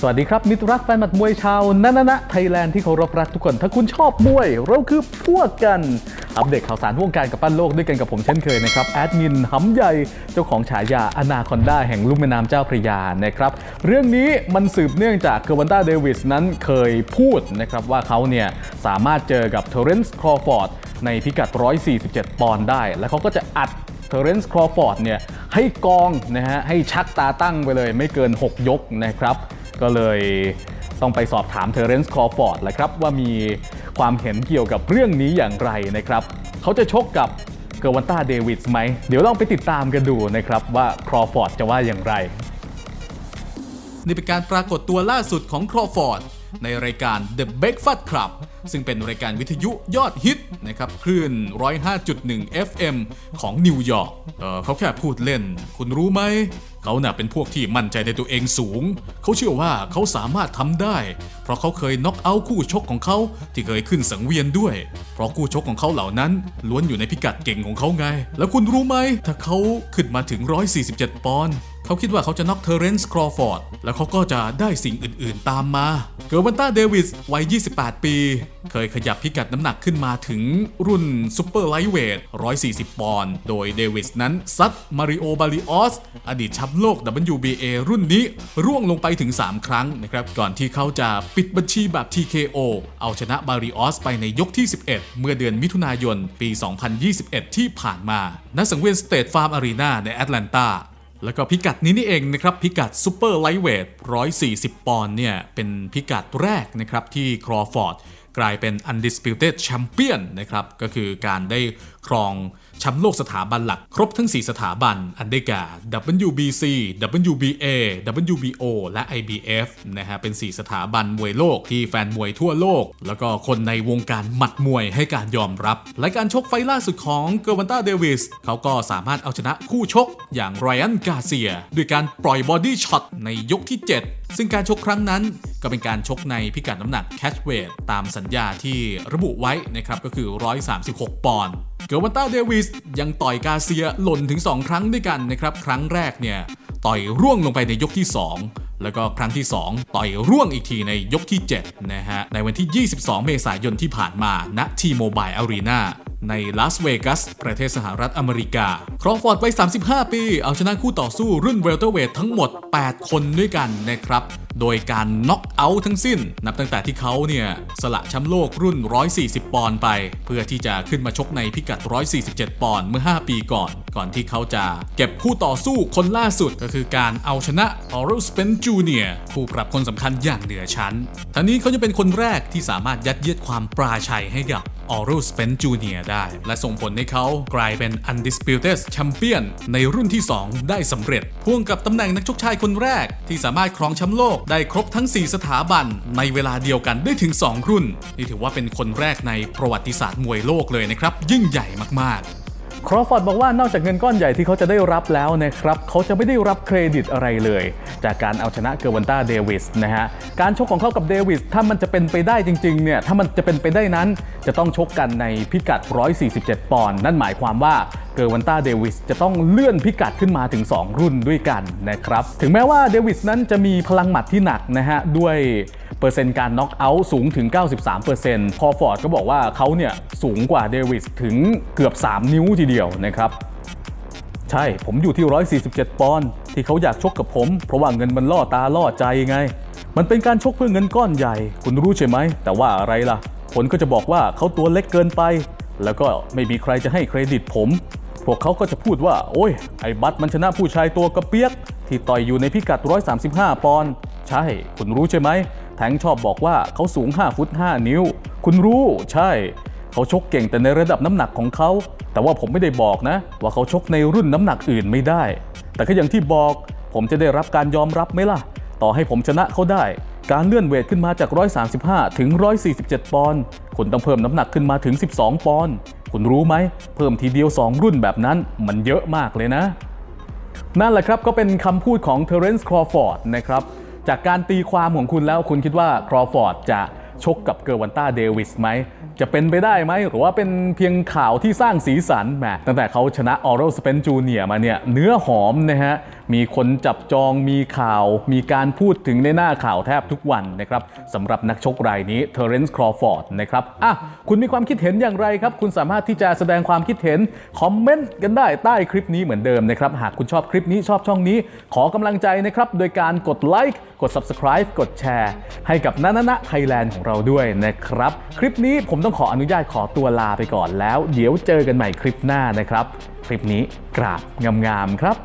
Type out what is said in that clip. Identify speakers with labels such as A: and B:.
A: สวัสดีครับ มิตรรักแฟนหมัดมวยชาวนานนะไทยแลนด์ที่เคารพรักทุกคน ถ้าคุณชอบมวย เราคือพวกกัน อัปเดตข่าวสารวงการกับปั้นโลกด้วยกันกับผมเช่นเคยนะครับ แอดมินหำใหญ่เจ้าของฉายาอนาคอนด้าแห่งลุ่มแม่น้ำเจ้าพระยานะครับ เรื่องนี้มันสืบเนื่องจากเกอร์วันด้าเดวิสนั้นเคยพูดนะครับว่าเขาเนี่ยสามารถเจอกับเทอร์เรนซ์ครอฟอร์ดในพิกัด 147 ปอนด์ได้ แล้วเขาก็จะอัดเทอร์เรนซ์ครอฟอร์ดเนี่ยให้กองนะฮะให้ชักตาตั้งไปเลยไม่เกิน 6 ยกนะครับ ก็เลยต้องไปสอบถามเทอร์เรนซ์ครอฟอร์ดแหละครับว่ามีความเห็นเกี่ยวกับเรื่องนี้อย่างไรนะครับ เขาจะชกกับเกอร์วันต้าเดวิสไหม เดี๋ยวลองไปติดตามกันดูนะครับว่าครอฟอร์ดจะว่าอย่างไร
B: นี่เป็นการปรากฏตัวล่าสุดของครอฟอร์ดในรายการ The Breakfast Club ซึ่งเป็นรายการวิทยุยอดฮิตนะครับคลื่น 105.1 FM ของนิวยอร์กเเขาแค่พูดเล่น คุณรู้ไหม เขาน่ะเป็นพวกที่มั่นใจในตัวเองสูง เขาเชื่อว่าเขาสามารถทำได้ เพราะเขาเคยน็อกเอาท์คู่ชกของเขาที่เคยขึ้นสังเวียนด้วย เพราะคู่ชกของเขาเหล่านั้น ล้วนอยู่ในพิกัดเก่งของเขาไง แล้วคุณรู้ไหมถ้าเขาขึ้นมาถึง 147 ปอนด์ เขาคิดว่าเขาจะน็อกเทอร์เรนซ์ครอฟอร์ดแล้วเขาก็จะได้สิ่งอื่นๆตามมา เกอร์วันต้าเดวิสวัย 28 ปี เคยขยับพิกัดน้ำหนักขึ้นมาถึงรุ่นซูเปอร์ไลท์เวท 140 ปอนด์ โดยเดวิสนั้นซัดมาริโอบาริออส อดีตแชมป์โลก WBA รุ่นนี้ ร่วงลงไปถึง 3 ครั้งนะครับ ก่อนที่เขาจะปิดบัญชีแบบ TKO เอาชนะบาริออสไปในยกที่ 11 เมื่อเดือนมิถุนายน ปี 2021 ที่ผ่านมา ณ สังเวียนสเตทฟาร์มอารีนาในแอตแลนตา แล้วก็พิกัดนี้นี่เองนะครับพิกัดซูเปอร์ไลท์เวท140 ปอนด์เนี่ยเป็นพิกัดแรกนะครับที่ครอฟอร์ดกลายเป็น undisputed champion นะครับก็คือการได้ ครองแชมป์โลกสถาบันหลักครบทั้ง 4 สถาบัน อันได้แก่ WBC WBA WBO และ IBF นะฮะเป็น 4 สถาบันมวยโลกที่แฟนมวยทั่วโลก แล้วก็คนในวงการหมัดมวยให้การยอมรับ และการชกไฟล่าสุดของเกอร์วันตาเดวิสเขาก็สามารถเอาชนะคู่ชกอย่างไรอันกาเซีย ด้วยการปล่อยบอดี้ช็อตในยกที่ 7 ซึ่งการชกครั้งนั้นก็เป็นการชกในพิกัดน้ำหนักแคชเวทตามสัญญาที่ระบุไว้นะครับก็คือ 136 ปอนด์เกอร์วันต้าเดวิสยังต่อยกาเซียหล่นถึง 2 ครั้งด้วยกันนะครับ ครั้งแรกเนี่ยต่อยร่วงลงไปในยกที่ 2 แล้วก็ครั้งที่ 2 ต่อยร่วงอีกทีในยกที่ 7 นะฮะ ในวันที่ 22 เมษายนที่ผ่านมาณทีโมบายอารีนาในลาสเวกัส ประเทศสหรัฐอเมริกา ครอฟอร์ดวัย 35 ปี เอาชนะคู่ต่อสู้รุ่นเวลเตอร์เวททั้งหมด 8 คนด้วยกันนะครับ โดยการน็อกเอาท์ทั้งสิ้น นับตั้งแต่ที่เขาเนี่ย สละแชมป์โลกรุ่น 140 ปอนด์ไป เพื่อที่จะขึ้นมาชกในพิกัด 147 ปอนด์เมื่อ 5 ปีก่อน ก่อนที่เขาจะเก็บคู่ต่อสู้คนล่าสุดก็คือการเอาชนะออร์เรลสเปนจูเนียคู่ปรับคนสำคัญอย่างเหนือชั้นทั้งนี้เขาจะเป็นคนแรกที่สามารถยัดเยียดความปราชัยให้กับ ออรูสเปนจูเนียได้ และส่งผลให้เขากลายเป็น undisputed champion ในรุ่นที่ 2 ได้สำเร็จ พ่วงกับตำแหน่งนักชกชายคนแรก ที่สามารถครองแชมป์โลกได้ครบทั้ง 4 สถาบัน ในเวลาเดียวกันได้ถึง 2 รุ่น นี่ถือว่าเป็นคนแรกในประวัติศาสตร์มวยโลกเลยนะครับ ยิ่งใหญ่มากๆ
A: ครอฟอร์ดบอกว่านอกจากเงินก้อนใหญ่ที่เขาจะได้รับแล้วนะครับเขาจะไม่ได้รับเครดิตอะไรเลย จากการเอาชนะเกอร์วันต้าเดวิสนะฮะการชกของเขากับเดวิสถ้ามันจะเป็นไปได้จริงๆเนี่ยถ้ามันจะเป็นไปได้นั้น จะต้องชกกันในพิกัด 147 ปอนด์นั่นหมายความว่าเกอร์วันต้าเดวิสจะต้องเลื่อนพิกัดขึ้นมาถึง 2 รุ่นด้วยกันนะครับถึงแม้ว่าเดวิสนั้นจะมีพลังหมัดที่หนักนะฮะด้วย เปอร์เซ็นต์การน็อกเอาท์สูงถึง 93%พอฟอร์ดก็บอกว่าเขาเนี่ยสูงกว่าเดวิสถึงเกือบ 3 นิ้วทีเดียวนะครับ ใช่ผมอยู่ที่ 147 ปอนด์ที่เขาอยากชกกับผม เพราะว่าเงินมันล่อตาล่อใจไง มันเป็นการชกเพื่อเงินก้อนใหญ่ คุณรู้ใช่ไหม แต่ว่าอะไรล่ะคนก็จะบอกว่าเขาตัวเล็กเกินไป แล้วก็ไม่มีใครจะให้เครดิตผม พวกเขาก็จะพูดว่า โอ้ย ไอ้บัตมันชนะผู้ชายตัวกระเปียก ที่ต่อยอยู่ในพิกัด 135 ปอนด์ ใช่ คุณรู้ใช่ไหม แทงชอบบอกว่าเขาสูง 5 ฟุต 5 นิ้ว คุณรู้ ใช่ เขาชกเก่งแต่ในระดับน้ำหนักของเขา แต่ว่าผมไม่ได้บอกนะ ว่าเขาชกในรุ่นน้ำหนักอื่นไม่ได้ แต่ก็อย่างที่บอก ผมจะได้รับการยอมรับไหมล่ะ ต่อให้ผมชนะเขาได้ การเลื่อนเวทขึ้นมาจาก 135 ถึง 147 ปอนด์ คุณต้องเพิ่มน้ำหนักขึ้นมาถึง 12 ปอนด์ คุณรู้ไหม เพิ่มทีเดียว 2 รุ่นแบบนั้น มันเยอะมากเลยนะ นั่นแหละครับก็เป็นคำพูดของเทเรนซ์ครอฟอร์ดนะครับ จากการตีความของคุณแล้วคุณคิดว่าครอฟอร์ดจะ ชกกับเกอร์วันต้าเดวิสไหม จะเป็นไปได้ไหมหรือว่าเป็นเพียงข่าวที่สร้างสีสันแหมตั้งแต่เขาชนะออ r ร l สเปนจูเนียมาเนี่ยเนื้อหอมนะฮะ มีคนจับจองมีข่าว มีการพูดถึงในหน้าข่าวแทบทุกวันนะครับสำหรับนักชกรายนี้เทเรนซ์ครอฟอร์ดนะครับอะคุณมีความคิดเห็นอย่างไรครับ คุณสามารถที่จะแสดงความคิดเห็น คอมเมนต์กันได้ใต้คลิปนี้เหมือนเดิมนะครับ หากคุณชอบคลิปนี้ชอบช่องนี้ ขอกำลังใจนะครับโดยการกดไลค์กด subscribe กดแชร์ให้กับนานานะไทยแลนด์ของเราด้วยนะครับ คลิปนี้ผมต้องขออนุญาตขอตัวลาไปก่อนแล้ว เดี๋ยวเจอกันใหม่คลิปหน้านะครับ คลิปนี้กราบงามๆครับ